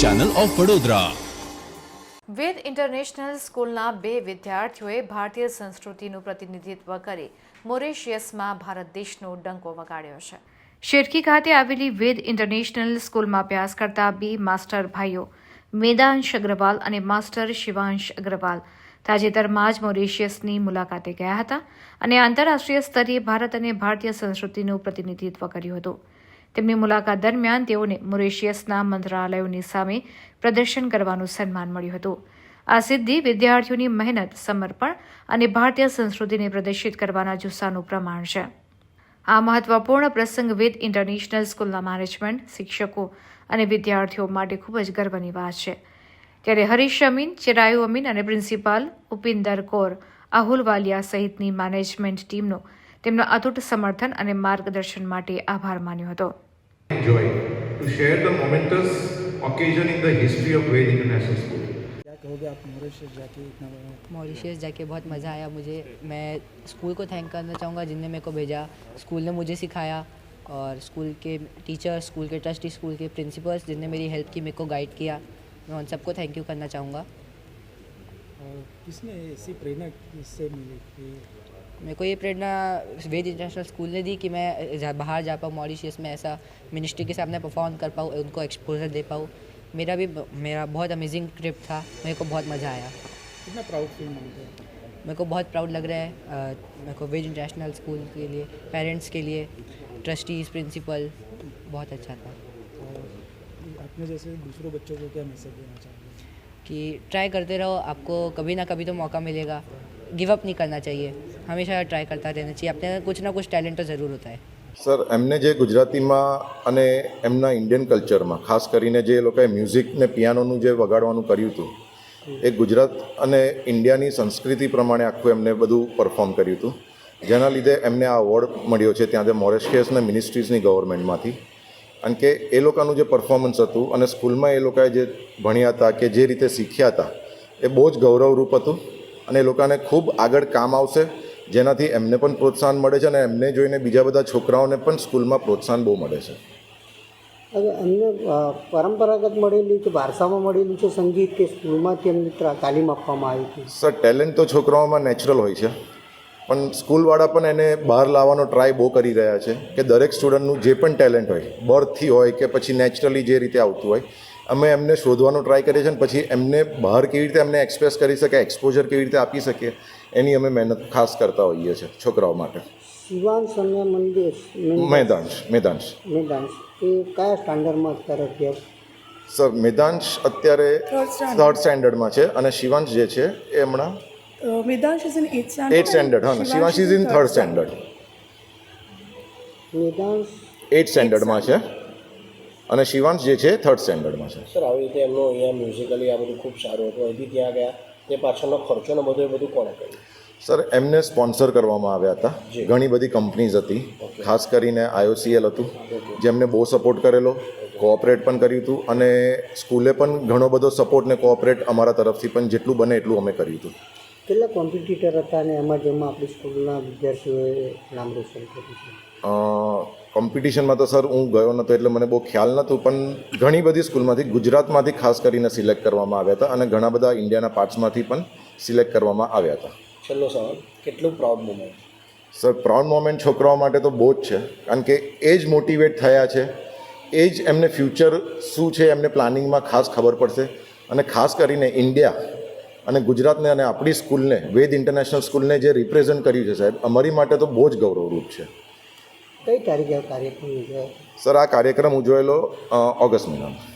Channel of Vadodara Ved international સ્કૂલના બે વિદ્યાર્થીઓએ ભારતીય સંસ્કૃતિનું પ્રતિનિધિત્વ કરી મોરેશિયસમાં ભારત દેશનો ડંકો વગાડ્યો છે. શેરકી ખાતે આવેલી વેદ ઇન્ટરનેશનલ સ્કૂલમાં અભ્યાસ કરતા બે માસ્ટર ભાઈઓ, મેદાંશ અગ્રવાલ અને માસ્ટર શિવાંશ અગ્રવાલ, તાજેતરમાં જ મોરેશિયસની મુલાકાતે ગયા હતા અને આંતરરાષ્ટ્રીય સ્તરે ભારત અને ભારતીય સંસ્કૃતિનું પ્રતિનિધિત્વ કર્યું હતું. તેમની મુલાકાત દરમિયાન તેઓને મોરેશિયસના મંત્રાલયોની સામે પ્રદર્શન કરવાનું સન્માન મળ્યું હતું. આ સિદ્ધિ વિદ્યાર્થીઓની મહેનત, સમર્પણ અને ભારતીય સંસ્કૃતિને પ્રદર્શિત કરવાના જુસ્સાનું પ્રમાણ છે. આ મહત્વપૂર્ણ પ્રસંગ વિદ ઇન્ટરનેશનલ સ્કૂલના મેનેજમેન્ટ, શિક્ષકો અને વિદ્યાર્થીઓ માટે ખૂબ જ ગર્વની વાત છે. ત્યારે હરીશ અમીન, ચિરાયુ અમીન અને પ્રિન્સિપાલ ઉપિંદર કૌર આહુલવાલિયા સહિતની મેનેજમેન્ટ ટીમનો તેમના અતૂટ સમર્થન અને માર્ગદર્શન માટે આભાર માન્યો હતો joy to share the momentous occasion in the history of Ved International School. क्या कहोगे आप मॉरिशस जाके इतना बड़ा मॉरिशस जाके बहुत मज़ा आया मुझे मैं स्कूल को थैंक करना चाहूँगा जिनने मेरे को भेजा स्कूल ने मुझे सिखाया और स्कूल के टीचर्स स्कूल के ट्रस्टी स्कूल के प्रिंसिपल्स जिनने मेरी हेल्प की मेरे को गाइड किया मैं उन सबको थैंक यू करना चाहूँगा और किसने ऐसी प्रेरणा इससे मिली कि मेरे को ये प्रेरणा वेद इंटरनेशनल स्कूल ने दी कि मैं जा- बाहर जा पाऊँ मॉरिशियस में ऐसा मिनिस्ट्री के सामने परफॉर्म कर पाऊँ उनको एक्सपोजर दे पाऊँ। मेरा भी मेरा बहुत अमेजिंग ट्रिप था मेरे को बहुत मज़ा आया। कितना प्राउड फील मानते हैं मेरे को बहुत प्राउड लग रहा है मेरे को वेज इंटरनेशनल स्कूल के लिए पेरेंट्स के लिए ट्रस्टीज़ प्रिंसिपल बहुत अच्छा था। और अपने जैसे दूसरों बच्चों को क्या मैसेज देना चाहोगे? कि ट्राई करते रहो आपको कभी ना कभी तो मौका मिलेगा गिव अप नहीं करना चाहिए हमेशा ट्राई करता रहना चाहिए अपने अंदर कुछ ना कुछ टैलेंट तो ज़रूर होता है સર એમને જે ગુજરાતીમાં અને એમના ઇન્ડિયન કલ્ચરમાં ખાસ કરીને જે એ લોકોએ મ્યુઝિક ને પિયાનોનું જે વગાડવાનું કર્યું હતું એ ગુજરાત અને ઇન્ડિયાની સંસ્કૃતિ પ્રમાણે આખું એમને બધું પરફોર્મ કર્યું હતું જેના લીધે એમને આ એવોર્ડ મળ્યો છે ત્યાં જે મોરેશિયસ અને મિનિસ્ટ્રીઝની ગવર્મેન્ટમાંથી કારણ કે એ લોકોનું જે પરફોર્મન્સ હતું અને સ્કૂલમાં એ લોકોએ જે ભણ્યા હતા કે જે રીતે શીખ્યા હતા એ બહુ જ ગૌરવરૂપ હતું અને એ લોકોને ખૂબ આગળ કામ આવશે જેનાથી એમને પણ પ્રોત્સાહન મળે છે અને એમને જોઈને બીજા બધા છોકરાઓને પણ સ્કૂલમાં પ્રોત્સાહન બહુ મળે છે. હવે એમને પરંપરાગત મળેલી કે વારસામાં મળેલું છે સંગીત કે સ્કૂલમાંથી એમને તાલીમ આપવામાં આવી હતી? સર ટેલેન્ટ તો છોકરાઓમાં નેચરલ હોય છે. પણ સ્કૂલવાળા પણ એને બહાર લાવવાનો ટ્રાય બહુ કરી રહ્યા છે કે દરેક સ્ટુડન્ટનું જે પણ ટેલેન્ટ હોય બર્થથી હોય કે પછી નેચરલી જે રીતે આવતું હોય અમે એમને શોધવાનો ટ્રાય કરીએ છીએ અને પછી એમને બહાર કેવી રીતે એમને એક્સપ્રેસ કરી શકે એક્સપોઝર કેવી રીતે આપી શકીએ એની અમે મહેનત ખાસ કરતા હોઈએ છીએ છોકરાઓ માટે. શિવાંશ અને મેદાંશ મેદાંશ. મેદાંશ. એ કયા સ્ટાન્ડર્ડમાં અત્યારે અભ્યાસ સર મેદાંશ અત્યારે થર્ડ સ્ટાન્ડર્ડમાં છે અને શિવાંશ જે છે એ હમણાં Uh, is in 8th standard. Eight standard હા Shivansh is in third standard Medansh eight સ્ટેન્ડર્ડમાં છે. અને શિવાંશ જે છે થર્ડ સ્ટેન્ડર્ડમાં છે. સર આવી રીતે એમનું અહીંયા મ્યુઝિકલી આ બધું ખૂબ સારું હતું. અહીંથી ત્યાં ગયા. તે પાછળનો ખર્ચો ને બધું એ બધું કોણે કર્યું? સર એમને સ્પોન્સર કરવામાં આવ્યા હતા. ઘણી બધી કંપનીઝ હતી. ખાસ કરીને આઈઓસીએલ હતું જેમને બહુ સપોર્ટ કરેલો. કોઓપરેટ પણ કર્યું હતું. અને સ્કૂલે પણ ઘણો બધો સપોર્ટ ને કોઓપરેટ અમારા તરફથી પણ જેટલું બને એટલું અમે કર્યું હતું. કેટલા કોમ્પિટિટર હતા અને એમાં જેમાં આપણી સ્કૂલના વિદ્યાર્થીઓએ નામ રોશન કર્યું છે? કોમ્પિટિશનમાં તો સર હું ગયો નહોતો એટલે મને બહુ ખ્યાલ નહોતું પણ ઘણી બધી સ્કૂલમાંથી ગુજરાતમાંથી ખાસ કરીને સિલેક્ટ કરવામાં આવ્યા હતા અને ઘણા બધા ઇન્ડિયાના પાર્ટ્સમાંથી પણ સિલેક્ટ કરવામાં આવ્યા હતા. છેલ્લો સવાલ કેટલું proud moment sir proud moment છોકરાઓ માટે તો બહુ જ છે કારણ કે એ જ મોટિવેટ થયા છે એ જ એમને ફ્યુચર શું છે એમને પ્લાનિંગમાં ખાસ ખબર પડશે અને ખાસ કરીને ઇન્ડિયા અને ગુજરાતને અને આપણી સ્કૂલને વેદ ઇન્ટરનેશનલ સ્કૂલને જે રિપ્રેઝન્ટ કર્યું છે સાહેબ અમારી માટે તો બહુ જ ગૌરવરૂપ છે. કઈ તારીખે કાર્યક્રમ સર આ કાર્યક્રમ ઉજવાયેલો ઓગસ્ટ મહિનામાં